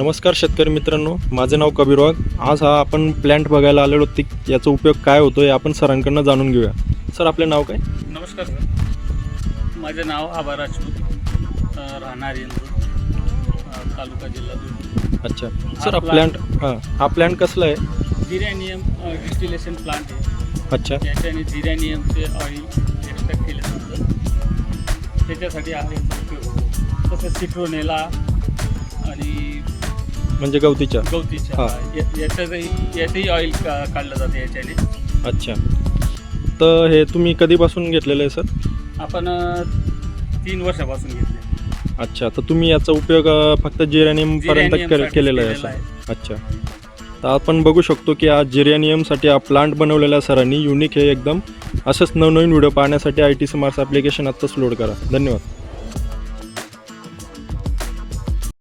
नमस्कार शेतकरी मित्रांनो माझे नाव कबीर वाघ आज हा आपण प्लॅन्ट बघायला आलेलो ती याचा उपयोग काय होतो हे आपण सरांकडनं जाणून घेऊया. सर आपले नाव काय? नमस्कार सर. माझे नाव आबा राजपूत. राहणार तालुका जिल्हा अच्छा. सर हा प्लॅन्ट हां हा प्लॅन्ट कसला आहे? जिरॅनियम डिस्टिलेशन प्लांट आहे. अच्छा. याच्याने जिरॅनियमचे ऑइल एक्स्ट्रॅक्ट केले जातं. त्याच्यासाठी आहे उपयोग तसंच सिट्रोनेला आणि म्हणजे गवतीच्या? गवतीच्या. हा. या- याच्यातही याचंही ऑइल काढलं जातं याच्याने. अच्छा. तर हे तुम्ही कधीपासून घेतलेलं आहे सर? आपण अ, तीन वर्षापासून घेतले अच्छा. तर तुम्ही याचा उपयोग अ, फक्त जिरॅनियमपर्यंत Geranium के केलेला आहे केलेला असं अच्छा. तर आपण बघू शकतो की हा जिरॅनियमसाठी हा प्लांट बनवलेला सरांनी युनिक हे एकदम. असंच नवनवीन व्हिडिओ पाहण्यासाठी आय टी स्मार्ट्स ॲप्लिकेशन आत्ताच लोड करा. धन्यवाद.